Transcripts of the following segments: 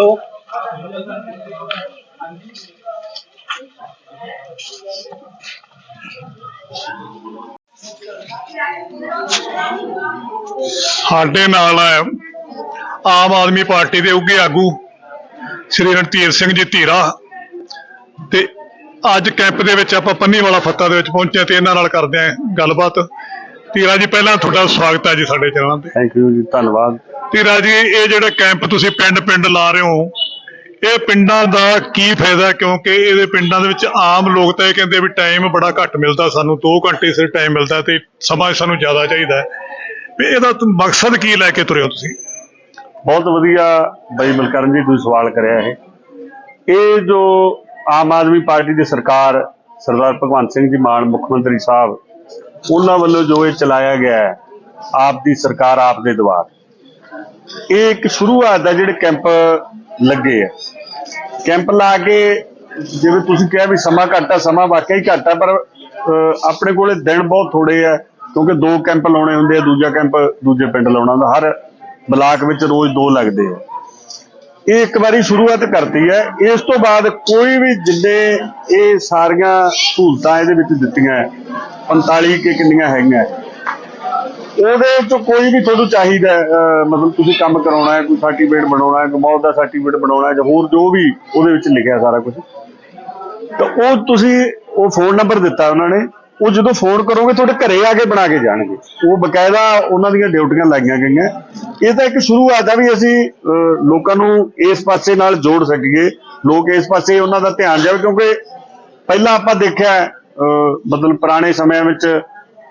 Hello ਸਾਡੇ ਨਾਲ Aam Aadmi party ਦੇ ਉੱਘੇ ਆਗੂ ਸ਼੍ਰੀ ਰਣਧੀਰ ਸਿੰਘ ਜੀ ਧੀਰਾ ਤੇ ਅੱਜ ਕੈਂਪ ਦੇ ਵਿੱਚ ਆਪਾਂ ਪੰਨੀ ਵਾਲਾ ਫੱਤਾ ਦੇ ਵਿੱਚ ਪਹੁੰਚੇ ਤੇ ਇਹਨਾਂ ਨਾਲ ਕਰਦੇ ਹਾਂ ਗੱਲਬਾਤ। ਧੀਰਾ ਜੀ ਪਹਿਲਾਂ ਤੁਹਾਡਾ ਸਵਾਗਤ ਹੈ ਜੀ ਸਾਡੇ ਚੈਨਲ ਤੇ। ਥੈਂਕ ਯੂ ਜੀ ਧੰਨਵਾਦ। ਧੀਰਾ ਜੀ, ਇਹ ਜਿਹੜਾ ਕੈਂਪ ਤੁਸੀਂ ਪਿੰਡ ਪਿੰਡ ਲਾ ਰਹੇ ਹੋ, ਇਹ ਪਿੰਡਾਂ ਦਾ ਕੀ ਫਾਇਦਾ? ਕਿਉਂਕਿ ਇਹਦੇ ਪਿੰਡਾਂ ਦੇ ਵਿੱਚ ਆਮ ਲੋਕ ਤਾਂ ਇਹ ਕਹਿੰਦੇ ਵੀ ਟਾਈਮ ਬੜਾ ਘੱਟ ਮਿਲਦਾ ਸਾਨੂੰ 2 ਘੰਟੇ ਸਿਰ ਟਾਈਮ ਮਿਲਦਾ ਤੇ ਸਮਾਂ ਸਾਨੂੰ ਜ਼ਿਆਦਾ ਚਾਹੀਦਾ ਵੀ ਇਹਦਾ ਮਕਸਦ ਕੀ ਲੈ ਕੇ ਤੁਰੇ ਹੋ ਤੁਸੀਂ? ਬਹੁਤ ਵਧੀਆ ਬਈ ਮਲਕਰਨ ਜੀ, ਤੁਸੀਂ ਸਵਾਲ ਕਰਿਆ ਇਹ। ਇਹ ਜੋ ਆਮ ਆਦਮੀ ਪਾਰਟੀ ਦੀ ਸਰਕਾਰ, ਸਰਦਾਰ ਭਗਵੰਤ ਸਿੰਘ ਜੀ ਮਾਨ, ਮੁੱਖ ਮੰਤਰੀ ਸਾਹਿਬ, ਉਹਨਾਂ ਵੱਲੋਂ ਜੋ ਇਹ ਚਲਾਇਆ ਗਿਆ ਹੈ, ਆਪ ਦੀ ਸਰਕਾਰ, ਆਪ ਦੇ ਦੁਆਰ ਇਹ ਇੱਕ ਸ਼ੁਰੂਆਤ ਦਾ ਜਿਹੜੇ ਕੈਂਪ ਲੱਗੇ ਆ। ਕੈਂਪ ਲਾ ਕੇ ਜਿਵੇਂ ਤੁਸੀਂ ਕਿਹਾ ਵੀ ਸਮਾਂ ਘੱਟ ਆ ਸਮਾਂ ਵਾਕਿਆ ਹੀ ਘੱਟ ਆ ਪਰ ਅਹ, ਆਪਣੇ ਕੋਲੇ ਦਿਨ ਬਹੁਤ ਥੋੜੇ ਆ ਕਿਉਂਕਿ ਦੋ ਕੈਂਪ ਲਾਉਣੇ ਹੁੰਦੇ ਆ ਦੂਜਾ ਕੈਂਪ ਦੂਜੇ ਪਿੰਡ ਲਾਉਣਾ ਹੁੰਦਾ ਹਰ ਬਲਾਕ ਵਿੱਚ ਰੋਜ਼ ਦੋ ਲੱਗਦੇ ਆ। ਇਹ ਇੱਕ ਵਾਰੀ ਸ਼ੁਰੂਆਤ ਕਰਤੀ ਹੈ। ਇਸ ਤੋਂ ਬਾਅਦ ਕੋਈ ਵੀ ਜਿੰਨੇ ਇਹ ਸਾਰੀਆਂ ਸਹੂਲਤਾਂ ਇਹਦੇ ਵਿੱਚ ਦਿੱਤੀਆਂ ਹੈ, 45 ਕਿ ਕਿੰਨੀਆਂ ਹੈਗੀਆਂ ਉਹਦੇ ਤੋਂ ਕੋਈ ਵੀ ਤੁਹਾਨੂੰ ਚਾਹੀਦਾ ਹੈ, ਅਹ ਮਤਲਬ ਤੁਸੀਂ ਕੰਮ ਕਰਾਉਣਾ ਹੈ ਕੋਈ ਸਰਟੀਫਿਕੇਟ ਬਣਾਉਣਾ ਹੈ ਕੋਈ ਮੌਤ ਦਾ ਸਰਟੀਫਿਕੇਟ ਬਣਾਉਣਾ ਹੈ ਜਾਂ ਹੋਰ ਜੋ ਵੀ ਉਹਦੇ ਵਿੱਚ ਲਿਖਿਆ ਸਾਰਾ ਕੁਝ ਤਾਂ ਉਹ ਤੁਸੀਂ ਉਹ ਫੋਨ ਨੰਬਰ ਦਿੱਤਾ ਉਹਨਾਂ ਨੇ ਉਹ ਜਦੋਂ ਫੋਨ ਕਰੋਗੇ ਤੁਹਾਡੇ ਘਰੇ ਆ ਕੇ ਬਣਾ ਕੇ ਜਾਣਗੇ। ਉਹ ਬਕਾਇਦਾ ਉਹਨਾਂ ਦੀਆਂ ਡਿਊਟੀਆਂ ਲਾਈਆਂ ਗਈਆਂ। ਇਹ ਤਾਂ ਇੱਕ ਸ਼ੁਰੂਆਤ ਆ ਵੀ ਅਸੀਂ ਅਹ, ਲੋਕਾਂ ਨੂੰ ਇਸ ਪਾਸੇ ਨਾਲ ਜੋੜ ਸਕੀਏ। ਲੋਕ ਇਸ ਪਾਸੇ ਉਹਨਾਂ ਦਾ ਧਿਆਨ ਜਾਵੇ ਕਿਉਂਕਿ ਪਹਿਲਾਂ ਆਪਾਂ ਦੇਖਿਆ ਅਹ, ਮਤਲਬ ਪੁਰਾਣੇ ਸਮਿਆਂ ਵਿੱਚ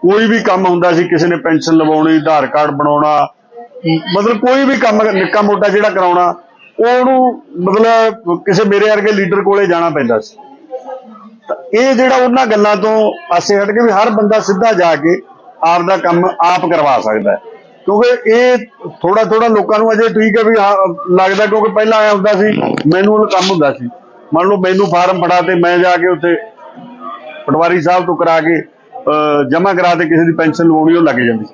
ਕੋਈ ਵੀ ਕੰਮ ਹੁੰਦਾ ਸੀ ਕਿਸੇ ਨੇ ਪੈਨਸ਼ਨ ਲਵਾਉਣੀ ਆਧਾਰ ਕਾਰਡ ਬਣਾਉਣਾ ਮਤਲਬ ਕੋਈ ਵੀ ਕੰਮ ਨਿੱਕਾ ਮੋਟਾ ਜਿਹੜਾ ਕਰਾਉਣਾ ਉਹਨੂੰ ਮਤਲਬ ਕਿਸੇ ਮੇਰੇ ਵਰਗੇ ਲੀਡਰ ਕੋਲੇ ਜਾਣਾ ਪੈਂਦਾ ਸੀ। ਇਹ ਜਿਹੜਾ ਉਹਨਾਂ ਗੱਲਾਂ ਤੋਂ ਪਾਸੇ ਹਟ ਕੇ ਵੀ ਹਰ ਬੰਦਾ ਸਿੱਧਾ ਜਾ ਕੇ ਆਪ ਦਾ ਕੰਮ ਆਪ ਕਰਵਾ ਸਕਦਾ ਹੈ। ਕਿਉਂਕਿ ਇਹ ਥੋੜਾ ਥੋੜਾ ਲੋਕਾਂ ਨੂੰ ਅਜੇ ਠੀਕ ਹੈ ਵੀ ਹਾਂ, ਲੱਗਦਾ ਕਿਉਂਕਿ ਪਹਿਲਾਂ ਆਇਆ ਹੁੰਦਾ ਸੀ ਮੈਨੂਅਲ ਕੰਮ ਹੁੰਦਾ ਸੀ। ਮੰਨ ਲਓ ਮੈਨੂੰ ਫਾਰਮ ਫੜਾ ਤੇ ਮੈਂ ਜਾ ਕੇ ਉੱਥੇ ਪਟਵਾਰੀ ਸਾਹਿਬ ਤੋਂ ਕਰਾ ਕੇ ਜਮ੍ਹਾਂ ਕਰਾ ਦੇ ਕਿਸੇ ਦੀ ਪੈਨਸ਼ਨ ਲਵਾਉਣੀ, ਉਹ ਲੱਗ ਜਾਂਦੀ।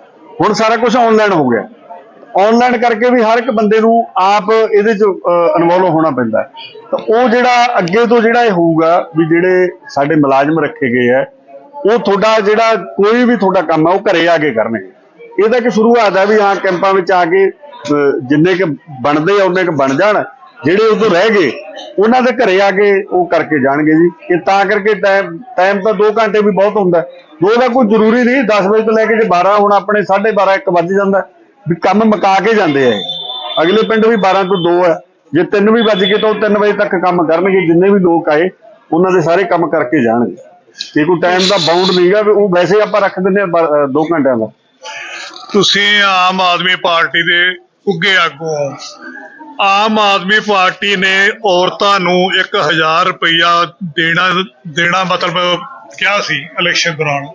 ਹੁਣ ਸਾਰਾ ਕੁਝ ਆਨਲਾਈਨ ਹੋ ਗਿਆ। ਆਨਲਾਈਨ ਕਰਕੇ ਵੀ ਹਰ ਇੱਕ ਬੰਦੇ ਨੂੰ ਆਪ ਇਹਦੇ ਚ ਇਨਵੋਲਵ ਹੋਣਾ ਪੈਂਦਾ ਤਾਂ ਉਹ ਜਿਹੜਾ ਅੱਗੇ ਤੋਂ ਜਿਹੜਾ ਇਹ ਹੋਊਗਾ ਵੀ ਜਿਹੜੇ ਸਾਡੇ ਮੁਲਾਜ਼ਮ ਰੱਖੇ ਗਏ ਆ ਉਹ ਤੁਹਾਡਾ ਜਿਹੜਾ ਕੋਈ ਵੀ ਤੁਹਾਡਾ ਕੰਮ ਹੈ, ਉਹ ਘਰੇ ਆ ਕੇ ਕਰਨਗੇ। ਇਹ ਤਾਂ ਇੱਕ ਸ਼ੁਰੂਆਤ ਹੈ ਵੀ ਹਾਂ, ਕੈਂਪਾਂ ਵਿੱਚ ਆ ਕੇ ਜਿੰਨੇ ਕਿ ਬਣਦੇ ਆ, ਉਹਨੇ ਕਿ ਬਣ ਜਾਣ। ਜਿਹੜੇ ਉਦੋਂ ਰਹਿ ਗਏ, ਉਹਨਾਂ ਦੇ ਘਰੇ ਆ ਕੇ ਉਹ ਕਰਕੇ ਜਾਣਗੇ ਜੀ। ਇਹ ਤਾਂ ਕਰਕੇ ਟਾਈਮ ਟਾਈਮ ਤਾਂ 2 ਘੰਟੇ ਵੀ ਬਹੁਤ ਹੁੰਦਾ। ਦੋ ਦਾ ਕੋਈ ਜ਼ਰੂਰੀ ਨਹੀਂ 10 ਵਜੇ ਤੋਂ ਲੈ ਕੇ ਜੇ 12 ਹੁਣ ਆਪਣੇ 12:30 1 ਵੱਜ ਜਾਂਦਾ। ਵੀ ਕੰਮ ਮੁਕਾ ਕੇ ਜਾਂਦੇ ਆ ਅਗਲੇ ਪਿੰਡ ਵੀ 12 ਤੋਂ 2 ਹੈ ਜੇ 3 ਵੀ ਵੱਜ ਗਏ ਤਾਂ ਉਹ 3 ਵਜੇ ਤੱਕ ਕੰਮ ਕਰਨਗੇ, ਜਿੰਨੇ ਵੀ ਲੋਕ ਆਏ, ਉਹਨਾਂ ਦੇ ਸਾਰੇ ਕੰਮ ਕਰਕੇ ਜਾਣਗੇ। ਇਹ ਕੋਈ ਟਾਈਮ ਦਾ ਬਾਉਂਡ ਨਹੀਂਗਾ ਵੀ ਉਹ ਵੈਸੇ ਆਪਾਂ ਰੱਖ ਦਿੰਦੇ ਆ 2 ਘੰਟਿਆਂ ਦਾ। ਤੁਸੀਂ ਆਮ ਆਦਮੀ ਪਾਰਟੀ ਦੇ ਉੱਘੇ ਆਗੂ ਆਮ ਆਦਮੀ ਪਾਰਟੀ ਨੇ ਔਰਤਾਂ ਨੂੰ 1000 ਰੁਪਇਆ ਦੇਣਾ ਦੇਣਾ ਮਤਲਬ ਕਿਹਾ ਸੀ ਇਲੈਕਸ਼ਨ ਦੌਰਾਨ।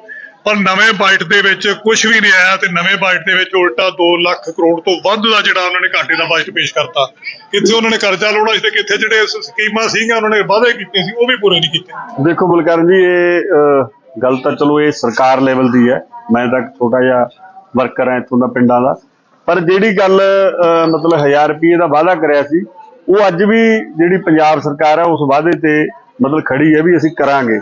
ਪਰ ਨਵੇਂ ਬਜਟ ਦੇ ਵਿੱਚ ਕੁਝ ਵੀ ਨਹੀਂ ਆਇਆ ਤੇ ਨਵੇਂ ਬਜਟ ਦੇ ਵਿੱਚ ਉਲਟਾ 2 ਲੱਖ ਕਰੋੜ ਤੋਂ ਵੱਧ ਦਾ ਜਿਹੜਾ ਉਹਨਾਂ ਨੇ ਘਾਟੇ ਦਾ ਬਜਟ ਪੇਸ਼ ਕਰਤਾ। ਕਿੱਥੇ ਉਹਨਾਂ ਨੇ ਕਰਜ਼ਾ ਲਾਉਣਾ ਸੀ ਤੇ ਕਿੱਥੇ ਜਿਹੜੇ ਸਕੀਮਾਂ ਸੀਗੀਆਂ ਉਹਨਾਂ ਨੇ ਵਾਅਦੇ ਕੀਤੇ ਸੀ, ਉਹ ਵੀ ਪੂਰੇ ਨਹੀਂ ਕੀਤੇ। ਦੇਖੋ ਬਲਕਰਨ ਜੀ, ਇਹ ਗੱਲ ਤਾਂ ਚਲੋ ਇਹ ਸਰਕਾਰ ਲੈਵਲ ਦੀ ਹੈ। ਮੈਂ ਤਾਂ ਇੱਕ ਛੋਟਾ ਜਿਹਾ ਵਰਕਰ ਹਾਂ ਇੱਥੋਂ ਦਾ ਪਿੰਡਾਂ ਦਾ। ਪਰ ਜਿਹੜੀ ਗੱਲ ਮਤਲਬ 1000 ਰੁਪਏ ਦਾ ਵਾਅਦਾ ਕਰਿਆ ਸੀ, ਉਹ ਅੱਜ ਵੀ ਜਿਹੜੀ ਪੰਜਾਬ ਸਰਕਾਰ ਹੈ ਉਸ ਵਾਅਦੇ ਤੇ ਮਤਲਬ ਖੜੀ ਹੈ ਵੀ ਅਸੀਂ ਕਰਾਂਗੇ।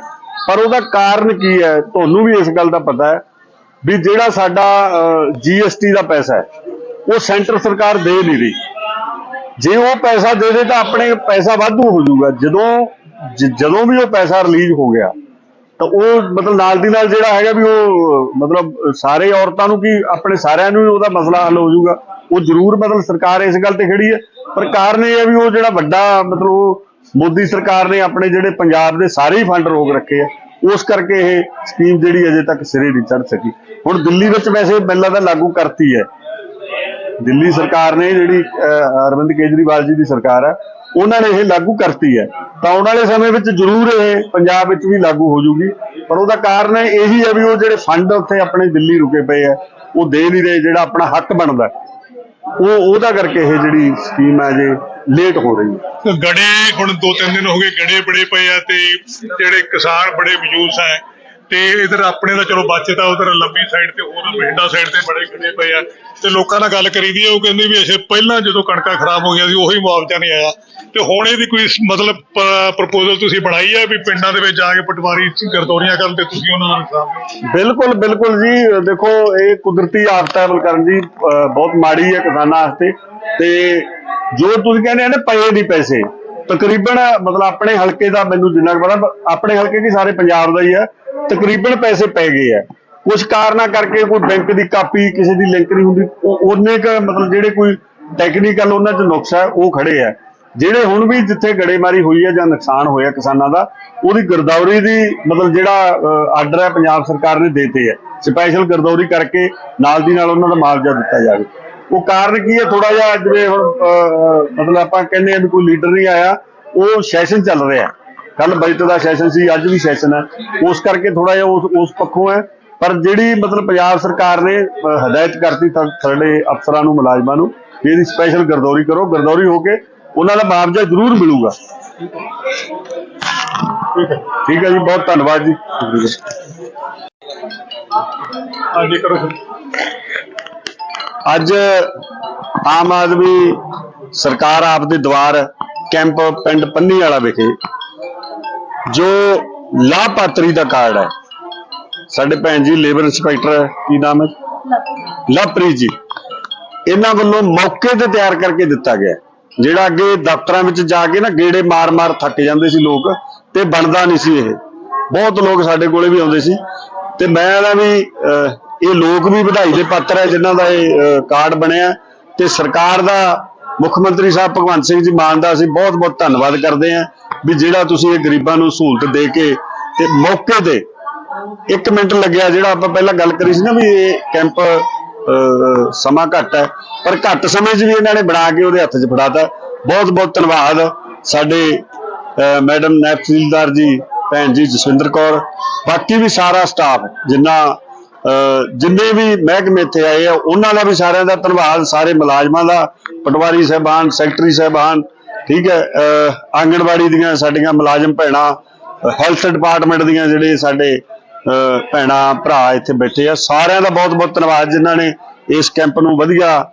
ਪਰ ਉਹਦਾ ਕਾਰਨ ਕੀ ਹੈ, ਤੁਹਾਨੂੰ ਵੀ ਇਸ ਗੱਲ ਦਾ ਪਤਾ ਹੈ, ਵੀ ਜਿਹੜਾ ਸਾਡਾ ਜੀਐਸਟੀ ਦਾ ਪੈਸਾ ਹੈ, ਉਹ ਸੈਂਟਰ ਸਰਕਾਰ ਦੇ ਨਹੀਂ ਰਹੀ। ਜੇ ਉਹ ਪੈਸਾ ਦੇ ਦੇ ਤਾਂ ਆਪਣੇ ਪੈਸਾ ਵਾਧੂ ਹੋ ਜਾਊਗਾ। ਜਦੋਂ ਜਦੋਂ ਵੀ ਉਹ ਪੈਸਾ ਰਿਲੀਜ਼ ਹੋ ਗਿਆ ਤਾਂ ਉਹ ਮਤਲਬ ਨਾਲ ਦੀ ਨਾਲ ਜਿਹੜਾ ਹੈਗਾ ਵੀ ਉਹ ਮਤਲਬ ਸਾਰੇ ਔਰਤਾਂ ਨੂੰ ਕੀ ਆਪਣੇ ਸਾਰਿਆਂ ਨੂੰ ਹੀ ਉਹਦਾ ਮਸਲਾ ਹੱਲ ਹੋ ਜਾਊਗਾ। ਉਹ ਜ਼ਰੂਰ ਮਤਲਬ ਸਰਕਾਰ ਇਸ ਗੱਲ ਤੇ ਖੜੀ ਹੈ। ਪਰ ਕਾਰਨ ਇਹ ਹੈ ਵੀ ਉਹ ਜਿਹੜਾ ਵੱਡਾ ਮਤਲਬ ਉਹ ਮੋਦੀ ਸਰਕਾਰ ਨੇ ਆਪਣੇ ਜਿਹੜੇ ਪੰਜਾਬ ਦੇ ਸਾਰੇ ਹੀ ਫੰਡ ਰੋਕ ਰੱਖੇ ਆ ਉਸ ਕਰਕੇ ਇਹ ਸਕੀਮ ਜਿਹੜੀ ਅਜੇ ਤੱਕ ਸਿਰੇ ਨਹੀਂ ਚੜ ਸਕੀ। ਹੁਣ ਦਿੱਲੀ ਵਿੱਚ ਵੈਸੇ ਬਿੱਲਾਂ ਦਾ ਲਾਗੂ ਕਰਤੀ ਹੈ। ਦਿੱਲੀ ਸਰਕਾਰ ਨੇ ਜਿਹੜੀ ਅਹ, ਅਰਵਿੰਦ ਕੇਜਰੀਵਾਲ ਜੀ ਦੀ ਸਰਕਾਰ ਹੈ ਉਹਨਾਂ ਨੇ ਇਹ ਲਾਗੂ ਕਰਤੀ ਹੈ। ਤਾਂ ਆਉਣ ਵਾਲੇ ਸਮੇਂ ਵਿੱਚ ਜ਼ਰੂਰ ਇਹ ਪੰਜਾਬ ਵਿੱਚ ਵੀ ਲਾਗੂ ਹੋ ਜੂਗੀ। ਪਰ ਉਹਦਾ ਕਾਰਨ ਇਹੀ ਹੈ ਵੀ ਉਹ ਜਿਹੜੇ ਫੰਡ ਉੱਥੇ ਆਪਣੇ ਦਿੱਲੀ ਰੁਕੇ ਪਏ ਆ ਉਹ ਦੇ ਨਹੀਂ ਰਹੇ, ਜਿਹੜਾ ਆਪਣਾ ਹੱਕ ਬਣਦਾ ਉਹ, ਉਹਦਾ ਕਰਕੇ ਇਹ ਜਿਹੜੀ ਸਕੀਮ ਹੈ ਜੇ ਲੇਟ ਹੋ ਰਹੀ ਹੈ। ਗੜੇ ਹੁਣ ਦੋ ਤਿੰਨ ਦਿਨ ਹੋ ਗਏ, ਗੜੇ ਬੜੇ ਪਏ ਆ ਤੇ ਜਿਹੜੇ ਕਿਸਾਨ ਬੜੇ ਮਯੂਸ ਹੈ ਤੇ ਇਧਰ ਆਪਣੇ ਦਾ ਚਲੋ ਬਚਦਾ ਉਧਰ ਲੰਬੀ ਸਾਈਡ ਤੇ, ਹੋਰ ਬਠਿੰਡਾ ਸਾਈਡ ਤੇ ਬੜੇ ਖੜੇ ਪਏ ਆ। ਤੇ ਲੋਕਾਂ ਨਾਲ ਗੱਲ ਕਰੀ ਦੀ ਆ, ਉਹ ਕਹਿੰਦੇ ਵੀ ਅਸੀਂ ਪਹਿਲਾਂ ਜਦੋਂ ਕਣਕਾਂ ਖਰਾਬ ਹੋ ਗਈਆਂ ਸੀ, ਉਹੀ ਮੁਆਵਜ਼ਾ ਨਹੀਂ ਆਇਆ। ਤੇ ਹੁਣ ਇਹਦੀ ਕੋਈ ਮਤਲਬ ਪ੍ਰਪੋਜ਼ਲ ਤੁਸੀਂ ਬਣਾਈ ਹੈ ਵੀ ਪਿੰਡਾਂ ਦੇ ਵਿੱਚ ਜਾ ਕੇ ਪਟਵਾਰੀ ਗਰਦੋਰੀਆਂ ਕਰਨ ਤੇ ਤੁਸੀਂ ਉਹਨਾਂ ਦਾ ਨੁਕਸਾਨ ਬਿਲਕੁਲ ਬਿਲਕੁਲ ਜੀ। ਦੇਖੋ, ਇਹ ਕੁਦਰਤੀ ਆਫਤ ਹੈ ਬਲਕਰਨ ਜੀ ਬਹੁਤ ਮਾੜੀ ਹੈ ਕਿਸਾਨਾਂ ਵਾਸਤੇ। ਤੇ ਜੋ ਤੁਸੀਂ ਕਹਿੰਦੇ ਆ ਨਾ, ਪਏ ਨਹੀਂ ਪੈਸੇ। ਤਕਰੀਬਨ ਮਤਲਬ ਆਪਣੇ ਹਲਕੇ ਦਾ ਮੈਨੂੰ ਜਿੰਨਾ ਕੁ ਪਤਾ, ਆਪਣੇ ਹਲਕੇ ਕੀ ਸਾਰੇ ਪੰਜਾਬ ਦਾ ਹੀ ਹੈ ਤਕਰੀਬਨ ਪੈਸੇ ਪੈ ਗਏ ਆ। ਕੁਝ ਕਾਰਨਾਂ ਕਰਕੇ ਕੋਈ ਬੈਂਕ ਦੀ ਕਾਪੀ ਕਿਸੇ ਦੀ ਲਿੰਕ ਨਹੀਂ ਹੁੰਦੀ ਉਹਨੇ ਕ ਮਤਲਬ ਜਿਹੜੇ ਕੋਈ ਟੈਕਨੀਕਲ ਉਹਨਾਂ 'ਚ ਨੁਕਸ ਹੈ ਉਹ ਖੜੇ ਆ। ਜਿਹੜੇ ਹੁਣ ਵੀ ਜਿੱਥੇ ਗੜੇਮਾਰੀ ਹੋਈ ਹੈ ਜਾਂ ਨੁਕਸਾਨ ਹੋਇਆ ਕਿਸਾਨਾਂ ਦਾ, ਉਹਦੀ ਗਰਦੌਰੀ ਦੀ ਮਤਲਬ ਜਿਹੜਾ ਆਰਡਰ ਹੈ ਪੰਜਾਬ ਸਰਕਾਰ ਨੇ ਦੇਤੇ ਹੈ ਸਪੈਸ਼ਲ ਗਰਦੌਰੀ ਕਰਕੇ ਨਾਲ ਦੀ ਨਾਲ ਉਹਨਾਂ ਦਾ ਮੁਆਵਜ਼ਾ ਦਿੱਤਾ ਜਾਵੇ। ਉਹ ਕਾਰਨ ਕੀ ਹੈ? ਥੋੜਾ ਜਿਹਾ ਜਿਵੇਂ ਹੁਣ ਮਤਲਬ ਆਪਾਂ ਕਹਿੰਦੇ ਆ ਵੀ ਕੋਈ ਲੀਡਰ ਨਹੀਂ ਆਇਆ, ਉਹ ਸੈਸ਼ਨ ਚੱਲ ਰਿਹਾ ਕੱਲ ਬਜਟ ਦਾ ਸੈਸ਼ਨ ਸੀ, ਅੱਜ ਵੀ ਸੈਸ਼ਨ ਹੈ। ਉਸ ਕਰਕੇ ਥੋੜਾ ਜਿਹਾ ਉਸ ਉਸ ਪੱਖੋਂ ਹੈ। ਪਰ ਜਿਹੜੀ ਮਤਲਬ ਪੰਜਾਬ ਸਰਕਾਰ ਨੇ ਹਦਾਇਤ ਕਰਤੀ ਸਾਡੇ ਅਫਸਰਾਂ ਨੂੰ, ਮੁਲਾਜ਼ਮਾਂ ਨੂੰ, ਵੀ ਇਹਦੀ ਸਪੈਸ਼ਲ ਗਰਦੌਰੀ ਕਰੋ। ਗਰਦੌਰੀ ਹੋ ਕੇ ਉਹਨਾਂ ਦਾ ਮੁਆਵਜ਼ਾ ਜ਼ਰੂਰ ਮਿਲੂਗਾ। ਠੀਕ ਹੈ। ਜੀ, ਬਹੁਤ ਧੰਨਵਾਦ ਜੀ। ਹਾਂਜੀ, ਕਰੋ ਅੱਜ ਆਮ ਆਦਮੀ ਸਰਕਾਰ ਆਪ ਦੇ ਦੁਆਰ ਕੈਂਪ ਪਿੰਡ ਪੰਨੀ ਵਾਲਾ ਵਿਖੇ ਜੋ ਲਾਭਪਾਤਰੀ ਦਾ ਕਾਰਡ ਹੈ। ਸਾਡੇ ਭੈਣ ਜੀ ਲੇਬਰ ਇੰਸਪੈਕਟਰ ਕੀ ਨਾਮ ਹੈ? ਲਵਪ੍ਰੀਤ। ਜੀ। ਇਹਨਾਂ ਵੱਲੋਂ ਮੌਕੇ ਤੇ ਤਿਆਰ ਕਰਕੇ ਦਿੱਤਾ ਗਿਆ। ਜਿਹੜਾ ਅੱਗੇ ਦਫ਼ਤਰਾਂ ਵਿੱਚ ਜਾ ਕੇ ਨਾ ਗੇੜੇ ਮਾਰ-ਮਾਰ ਥੱਕ ਜਾਂਦੇ ਸੀ ਲੋਕ ਤੇ ਬਣਦਾ ਨਹੀਂ ਸੀ ਇਹ। ਬਹੁਤ ਲੋਕ ਸਾਡੇ ਕੋਲੇ ਵੀ ਆਉਂਦੇ ਸੀ। ਤੇ ਮੈਂ ਨਾ ਵੀ ਇਹ ਲੋਕ ਵੀ ਵਧਾਈ ਦੇ ਪਾਤਰ ਹੈ, ਜਿਨ੍ਹਾਂ ਦਾ ਇਹ ਕਾਰਡ ਬਣਿਆ ਤੇ ਸਰਕਾਰ ਦਾ, ਮੁੱਖ ਮੰਤਰੀ ਸਾਹਿਬ ਭਗਵੰਤ ਸਿੰਘ ਜੀ ਮਾਨ ਦਾ ਅਸੀਂ ਬਹੁਤ-ਬਹੁਤ ਧੰਨਵਾਦ ਕਰਦੇ ਹਾਂ ਵੀ ਜਿਹੜਾ ਤੁਸੀਂ ਇਹ ਗਰੀਬਾਂ ਨੂੰ ਸਹੂਲਤ ਦੇ ਕੇ ਤੇ ਮੌਕੇ ਤੇ ਇੱਕ ਮਿੰਟ ਲੱਗਿਆ, ਜਿਹੜਾ ਆਪਾਂ ਪਹਿਲਾਂ ਗੱਲ ਕਰੀ ਸੀ ਨਾ ਵੀ ਇਹ ਕੈਂਪ ਸਮਾਂ ਘੱਟ ਹੈ, ਪਰ ਘੱਟ ਸਮੇਂ 'ਚ ਵੀ ਇਹਨਾਂ ਨੇ ਬਣਾ ਕੇ ਉਹਦੇ ਹੱਥ 'ਚ ਫੜਾਤਾ। ਬਹੁਤ ਬਹੁਤ ਧੰਨਵਾਦ ਸਾਡੇ ਮੈਡਮ ਨਾਇਬ ਜੀ, ਭੈਣ ਜੀ ਜਸਵਿੰਦਰ ਕੌਰ, ਬਾਕੀ ਵੀ ਸਾਰਾ ਸਟਾਫ, ਜਿੰਨਾ ਜਿੰਨੇ ਵੀ ਮਹਿਕਮੇ ਇੱਥੇ ਆਏ ਆ, ਉਹਨਾਂ ਦਾ ਵੀ ਸਾਰਿਆਂ ਦਾ ਧੰਨਵਾਦ, ਸਾਰੇ ਮੁਲਾਜ਼ਮਾਂ ਦਾ, ਪਟਵਾਰੀ ਸਾਹਿਬਾਨ, ਸੈਕਟਰੀ ਸਾਹਿਬਾਨ, ਠੀਕ ਹੈ ਆਂਗਣਵਾੜੀ ਦੀਆਂ ਸਾਡੀਆਂ ਮੁਲਾਜ਼ਮ ਭੈਣਾਂ, ਹੈਲਥ ਡਿਪਾਰਟਮੈਂਟ ਦੀਆਂ ਜਿਹੜੇ ਸਾਡੇ ਭੈਣਾਂ, ਭਰਾ ਇੱਥੇ ਬੈਠੇ ਆ, ਸਾਰਿਆਂ ਦਾ ਬਹੁਤ ਬਹੁਤ ਧੰਨਵਾਦ ਜਿਨ੍ਹਾਂ ਨੇ ਇਸ ਕੈਂਪ ਨੂੰ ਵਧੀਆ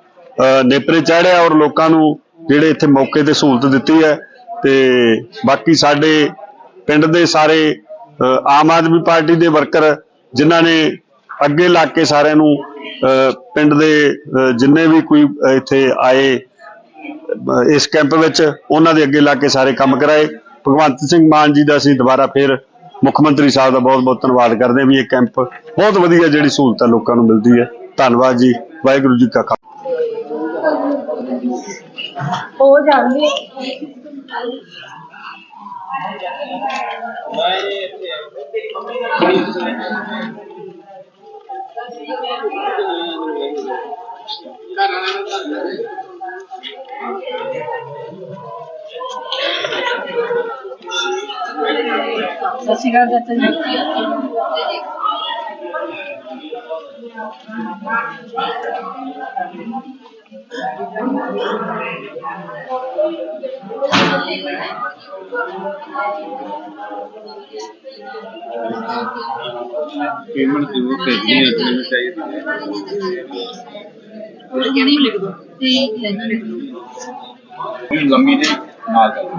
ਨੇਪਰੇ ਚਾੜਿਆ ਔਰ ਲੋਕਾਂ ਨੂੰ ਜਿਹੜੇ ਇੱਥੇ ਮੌਕੇ ਤੇ ਸਹੂਲਤ ਦਿੱਤੀ ਹੈ ਤੇ ਬਾਕੀ ਸਾਡੇ ਪਿੰਡ ਦੇ ਸਾਰੇ ਆਮ ਆਦਮੀ ਪਾਰਟੀ ਦੇ ਵਰਕਰ ਜਿਨ੍ਹਾਂ ਨੇ ਅੱਗੇ ਲੱਗ ਕੇ ਸਾਰਿਆਂ ਨੂੰ ਅਹ, ਪਿੰਡ ਦੇ ਜਿੰਨੇ ਵੀ ਕੋਈ ਇੱਥੇ ਆਏ ਇਸ ਕੈਂਪ ਵਿੱਚ ਉਹਨਾਂ ਦੇ ਅੱਗੇ ਲੱਗ ਕੇ ਸਾਰੇ ਕੰਮ ਕਰਾਏ। ਭਗਵੰਤ ਸਿੰਘ ਮਾਨ ਜੀ ਦਾ ਅਸੀਂ ਦੁਬਾਰਾ ਫਿਰ ਮੁੱਖ ਮੰਤਰੀ ਸਾਹਿਬ ਦਾ ਬਹੁਤ ਬਹੁਤ ਧੰਨਵਾਦ ਕਰਦੇ ਹਾਂ ਵੀ ਇਹ ਕੈਂਪ ਬਹੁਤ ਵਧੀਆ ਜਿਹੜੀ ਸਹੂਲਤ ਹੈ ਲੋਕਾਂ ਨੂੰ ਮਿਲਦੀ ਹੈ। ਧੰਨਵਾਦ ਜੀ। ਵਾਹਿਗੁਰੂ ਜੀ ਕਾ ਖਾਲਸਾ। ਹੋ ਜਾਂਦੀ ਸਤਿ ਸ਼੍ਰੀ ਅਕਾਲ ਚਾਚਾ ਜੀ ਪੇਮੈਂਟ ਜ਼ਰੂਰ ਭੇਜਣੀ ਹੈ ਜਿਵੇਂ ਚਾਹੀਦੀ ਹੈ। ਲੰਮੀ ਦਾ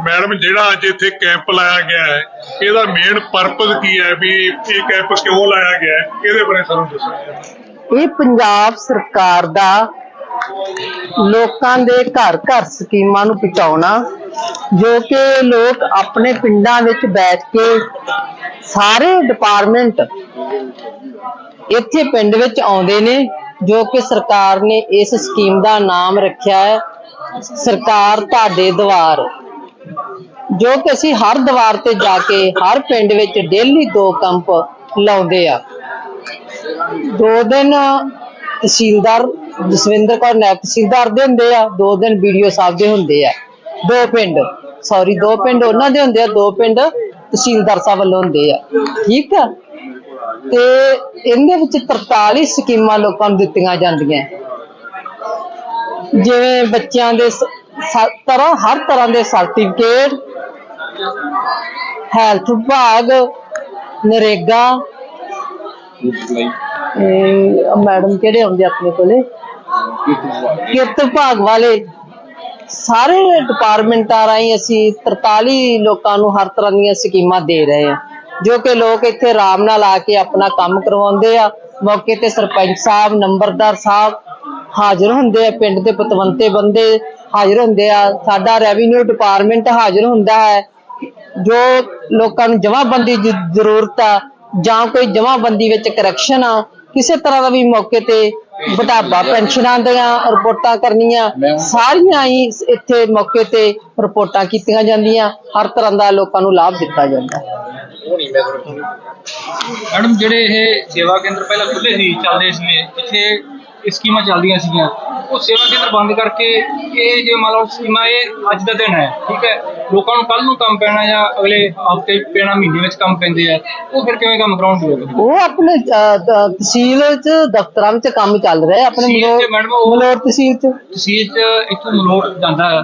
ਮੈਡਮ ਜਿਹੜਾ ਅੱਜ ਇੱਥੇ ਕੈਂਪ ਲਾਇਆ ਗਿਆ ਹੈ ਇਹਦਾ ਮੇਨ ਪਰਪਸ ਕੀ ਹੈ? ਵੀ ਇਹ ਕੈਂਪ ਕਿਉਂ ਲਾਇਆ ਗਿਆ ਹੈ? ਇਹਦੇ ਬਾਰੇ ਸਾਨੂੰ ਦੱਸੋ। ਇਹ ਪੰਜਾਬ ਸਰਕਾਰ ਦਾ ਲੋਕਾਂ ਦੇ ਘਰ ਘਰ ਸਕੀਮਾਂ ਨੂੰ ਪਹੁੰਚਾਉਣਾ ਜੋ ਕਿ ਲੋਕ ਆਪਣੇ ਪਿੰਡਾਂ ਵਿੱਚ ਬੈਠ ਕੇ ਸਾਰੇ ਡਿਪਾਰਟਮੈਂਟ ਇੱਥੇ ਪਿੰਡ ਵਿੱਚ ਆਉਂਦੇ ਨੇ, ਜੋ ਕਿ ਸਰਕਾਰ ਨੇ ਇਸ ਸਕੀਮ ਦਾ ਨਾਮ ਰੱਖਿਆ ਹੈ, ਸਰਕਾਰ ਤੁਹਾਡੇ ਦੁਆਰ ਜੋ ਕਿ ਅਸੀਂ ਹਰ ਦਵਾਰ ਤੇ ਜਾ ਕੇ ਹਰ ਪਿੰਡ ਵਿੱਚ ਡੇਲੀ ਦੋ ਕੰਪ ਲਾਉਂਦੇ ਆ। ਦੋ ਦਿਨ ਤਹਿਸੀਲਦਾਰ ਜਸਵਿੰਦਰ ਕੌਰ ਨਾਇਬ ਤਹਿਸੀਲਦਾਰ ਦੇ ਹੁੰਦੇ ਆ, ਦੋ ਦਿਨ ਵੀਡੀਓ ਸਾਹਿਬ ਦੇ ਹੁੰਦੇ ਆ। ਦੋ ਪਿੰਡ ਸੌਰੀ ਦੋ ਪਿੰਡ ਉਹਨਾਂ ਦੇ ਹੁੰਦੇ ਆ, ਦੋ ਪਿੰਡ ਤਹਿਸੀਲਦਾਰ ਸਾਹਿਬ ਵੱਲੋਂ ਹੁੰਦੇ ਆ, ਠੀਕ ਆ? ਤੇ ਇਹਦੇ ਵਿੱਚ 43 ਸਕੀਮਾਂ ਲੋਕਾਂ ਨੂੰ ਦਿੱਤੀਆਂ ਜਾਂਦੀਆਂ। ਜਿਵੇਂ ਬੱਚਿਆਂ ਦੇ ਤਰ੍ਹਾਂ, ਹਰ ਤਰ੍ਹਾਂ ਦੇ ਸਰਟੀਫਿਕੇਟ, ਹੈਲਥ ਵਿਭਾਗ, ਨਰੇਗਾ ਮੈਡਮ ਕਿਹੜੇ ਆਉਂਦੇ ਆਪਣੇ ਕੋਲੇ? ਕਿਰਤ ਵਿਭਾਗ ਵਾਲੇ। ਸਾਰੇ ਡਿਪਾਰਟਮੈਂਟਾਂ ਰਾਹੀਂ ਅਸੀਂ 43 ਲੋਕਾਂ ਨੂੰ ਹਰ ਤਰ੍ਹਾਂ ਦੀਆਂ ਸਕੀਮਾਂ ਦੇ ਰਹੇ ਹਾਂ, ਜੋ ਕਿ ਲੋਕ ਇੱਥੇ ਆਰਾਮ ਨਾਲ ਆ ਕੇ ਆਪਣਾ ਕੰਮ ਕਰਵਾਉਂਦੇ ਆ। ਮੌਕੇ ਤੇ ਸਰਪੰਚ ਸਾਹਿਬ, ਨੰਬਰਦਾਰ ਸਾਹਿਬ ਹਾਜ਼ਰ ਹੁੰਦੇ ਆ, ਪਿੰਡ ਦੇ ਪਤਵੰਤੇ ਬੰਦੇ ਹਾਜ਼ਰ ਹੁੰਦੇ ਆ। ਸਾਡਾ ਰੈਵਨਿਊ ਡਿਪਾਰਟਮੈਂਟ ਹਾਜ਼ਰ ਹੁੰਦਾ ਹੈ, ਜੋ ਲੋਕਾਂ ਨੂੰ ਜਮ੍ਹਾਂਬੰਦੀ ਦੀ ਜ਼ਰੂਰਤ ਆ ਜਾਂ ਕੋਈ ਜਮ੍ਹਾਂਬੰਦੀ ਵਿੱਚ ਕਰੈਕਸ਼ਨ ਆ, ਕਿਸੇ ਤਰ੍ਹਾਂ ਦਾ ਵੀ ਮੌਕੇ ਤੇ ਬੁਢਾਪਾ ਪੈਨਸ਼ਨਾਂ ਦੀਆਂ ਰਿਪੋਰਟਾਂ ਕਰਨੀਆਂ ਸਾਰੀਆਂ ਹੀ ਇੱਥੇ ਮੌਕੇ ਤੇ ਰਿਪੋਰਟਾਂ ਕੀਤੀਆਂ ਜਾਂਦੀਆਂ ਹਰ ਤਰ੍ਹਾਂ ਦਾ ਲੋਕਾਂ ਨੂੰ ਲਾਭ ਦਿੱਤਾ ਜਾਂਦਾ। ਮੈਡਮ ਜਿਹੜੇ ਇਹ ਸੇਵਾ ਕੇਂਦਰ ਪਹਿਲਾਂ ਖੁੱਲੇ ਸੀ ਚੱਲਦੇ ਸੀ ਇੱਥੇ ਇਹ ਸਕੀਮਾਂ ਚੱਲਦੀਆਂ ਸੀਗੀਆਂ। ਉਹ ਸੇਵਾ ਕੇਂਦਰ ਬੰਦ ਕਰਕੇ ਇਹ ਜੇ ਮੰਨ ਲਓ ਸਕੀਮਾਂ ਇਹ ਅੱਜ ਦਾ ਦਿਨ ਹੈ ਠੀਕ ਹੈ। ਲੋਕਾਂ ਨੂੰ ਕੱਲ ਨੂੰ ਕੰਮ ਪੈਣਾ ਜਾਂ ਅਗਲੇ ਹਫ਼ਤੇ ਪੈਣਾ ਮਹੀਨੇ ਵਿੱਚ ਕੰਮ ਪੈਂਦੇ ਆ ਉਹ ਫਿਰ ਕਿਵੇਂ ਕੰਮ ਕਰਾਉਣਗੇ ਲੋਕ ਉਹ ਆਪਣੇ ਅਹ, ਤ- ਤਹਿਸੀਲ ਚ ਦਫ਼ਤਰਾਂ ਵਿੱਚ ਕੰਮ ਚੱਲ ਰਿਹਾ ਆਪਣੇ ਤਹਿਸੀਲ ਉਹ- ਮਲੋਟ ਤਹਿਸੀਲ ਚ। ਤਹਿਸੀਲ ਚ ਇੱਥੋਂ ਮਲੋਟ ਜਾਂਦਾ ਹੈ।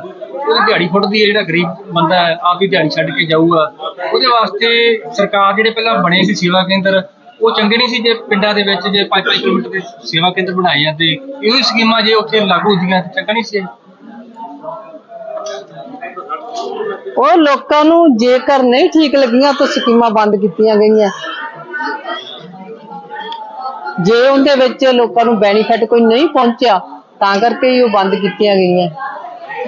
ਉਹਦੀ ਦਿਹਾੜੀ ਫੁੱਟਦੀ ਹੈ ਜਿਹੜਾ ਗਰੀਬ ਬੰਦਾ ਹੈ ਆਪ ਹੀ ਦਿਹਾੜੀ ਛੱਡ ਕੇ ਜਾਊਗਾ। ਉਹਦੇ ਵਾਸਤੇ ਸਰਕਾਰ ਜਿਹੜੇ ਪਹਿਲਾਂ ਬਣੇ ਸੀ ਸੇਵਾ ਕੇਂਦਰ ਉਹ ਚੰਗੇ ਨਹੀਂ ਸੀ ਜੇ ਪਿੰਡਾਂ ਦੇ ਵਿੱਚ, ਜੇ 5-5 ਕਿਲੋਮੀਟਰ ਦੇ ਸੇਵਾ ਕੇਂਦਰ ਬਣਾਏ ਜਾਂਦੇ ਇਹੋ ਹੀ ਸਕੀਮਾਂ ਜੇ ਉੱਥੇ ਲਾਗੂ ਹੁੰਦੀਆਂ ਤਾਂ ਚੰਗਾ ਨਹੀਂ ਸੀ। ਉਹ ਲੋਕਾਂ ਨੂੰ ਜੇਕਰ ਨਹੀਂ ਠੀਕ ਲੱਗੀਆਂ ਤਾਂ ਸਕੀਮਾਂ ਬੰਦ ਕੀਤੀਆਂ ਗਈਆਂ। ਜੇ ਉਹਦੇ ਵਿੱਚ ਲੋਕਾਂ ਨੂੰ ਬੈਨੀਫਿਟ ਕੋਈ ਨਹੀਂ ਪਹੁੰਚਿਆ, ਤਾਂ ਕਰਕੇ ਉਹ ਬੰਦ ਕੀਤੀਆਂ ਗਈਆਂ।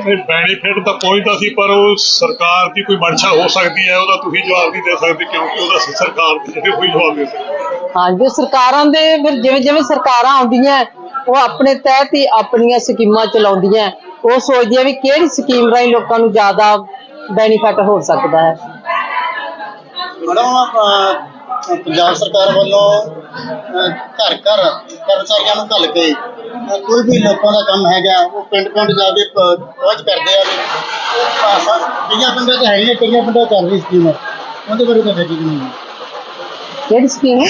ਬੈਨੀਫਿਟ ਤਾਂ ਪਹੁੰਚਦਾ ਸੀ ਪਰ ਉਹ ਸਰਕਾਰ ਦੀ ਕੋਈ ਮਨਸ਼ਾ ਹੋ ਸਕਦੀ ਹੈ ਉਹਦਾ ਤੁਸੀਂ ਜਵਾਬ ਨਹੀਂ ਦੇ ਸਕਦੇ ਕਿਉਂਕਿ ਉਹਦਾ ਸਰਕਾਰ ਦੇ ਜਿਹੜੇ ਕੋਈ ਜਵਾਬ ਦੇ ਸਕਦੇ ਹਾਂ। ਜੇ ਸਰਕਾਰਾਂ ਦੇ ਫਿਰ ਜਿਵੇਂ ਜਿਵੇਂ ਸਰਕਾਰਾਂ ਆਉਂਦੀਆਂ ਉਹ ਆਪਣੇ ਤਹਿਤ ਹੀ ਆਪਣੀਆਂ ਸਕੀਮਾਂ ਚਲਾਉਂਦੀਆਂ ਉਹ ਸੋਚਦੀਆਂ ਵੀ ਕਿਹੜੀ ਸਕੀਮ ਰਾਹੀਂ ਲੋਕਾਂ ਨੂੰ ਜ਼ਿਆਦਾ ਬੈਨੀਫਿਟ ਹੋ ਸਕਦਾ ਹੈ। ਮੈਡਮ ਪੰਜਾਬ ਸਰਕਾਰ ਵੱਲੋਂ ਘਰ ਘਰ ਕਰਮਚਾਰੀਆਂ ਨੂੰ ਘੱਲ ਕੇ ਕੋਈ ਵੀ ਲੋਕਾਂ ਦਾ ਕੰਮ ਹੈਗਾ ਉਹ ਪਿੰਡ ਪਿੰਡ ਜਾ ਕੇ ਪਹੁੰਚ ਕਰਦੇ ਆ। ਉਹ ਭਾਸ਼ਾ ਕਈਆਂ ਪਿੰਡਾਂ 'ਚ ਹੈ ਨਹੀਂ ਕਈਆਂ ਪਿੰਡਾਂ ਚੱਲ ਰਹੀ ਸਕੀਮ। ਉਹਦੇ ਬਾਰੇ ਤਾਂ ਕੀ ਨਹੀਂ ਕਿਹੜੀ ਸਕੀਮ ਹੈ?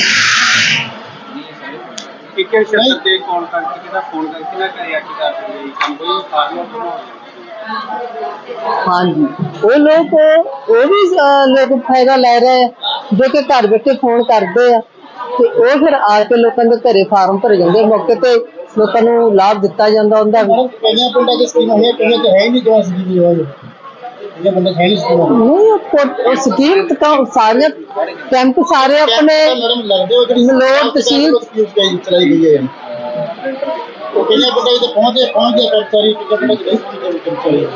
ਇੱਕ ਸ਼ਬਦ ਤੇ ਕਾਲ ਕਰਕੇ ਕਿਹਦਾ ਫੋਨ ਕਰਕੇ ਨਾ ਕਰਿਆ ਕਿ ਕਰ ਰਹੀ ਕੰਮ ਕੋਈ ਸਾਰੀਆਂ ਹਾਂਜੀ। ਉਹ ਲੋਕ ਉਹ ਵੀ ਲੋਕ ਫਾਇਦਾ ਲੈ ਰਹੇ ਜੋ ਕਿ ਘਰ ਬੈਠੇ ਫੋਨ ਕਰਦੇ ਆ ਤੇ ਉਹ ਫਿਰ ਆ ਕੇ ਲੋਕਾਂ ਦੇ ਘਰੇ ਫਾਰਮ ਭਰੇ ਜਾਂਦੇ ਆ, ਮੌਕੇ ਤੇ ਲੋਕਾਂ ਨੂੰ ਲਾਭ ਦਿੱਤਾ ਜਾਂਦਾ ਹੁੰਦਾ। ਵੀ ਕਈਆਂ ਪਿੰਡਾਂ 'ਚ ਸਕੀਮ ਹੈ ਕਈਆਂ 'ਚ ਹੈ ਨਹੀਂ ਜੋ ਸਕੀਮ ਦੀ ਹੋਈ ਕਈਆਂ ਪਿੰਡਾਂ 'ਚ ਹੈ ਨਹੀਂ ਸਕੀਮ ਨਹੀਂ ਉਹ ਕੋ- ਉਹ ਸਕੀਮ ਤਾਂ ਸਾਰੀਆਂ ਕੈਂਪ ਸਾਰੇ ਆਪਣੇ ਮੈਡਮ ਲੱਗਦੇ ਉਹ ਜਿਹੜੀ ਮਲੋਟ ਤਹਿਸੀਲ- ਸਕੀਮ ਚਲਾਈ ਚਲਾਈ ਗਈ ਹੈ। ਉਹ ਕਈਆਂ ਪਿੰਡਾਂ 'ਚ ਤਾਂ ਪਹੁੰਚੇ ਪਹੁੰਚੇ ਕਰਮਚਾਰੀ ਕਈਆਂ ਪਿੰਡਾਂ 'ਚ ਨਹੀਂ ਪਹੁੰਚੇ ਕਰਮਚਾਰੀ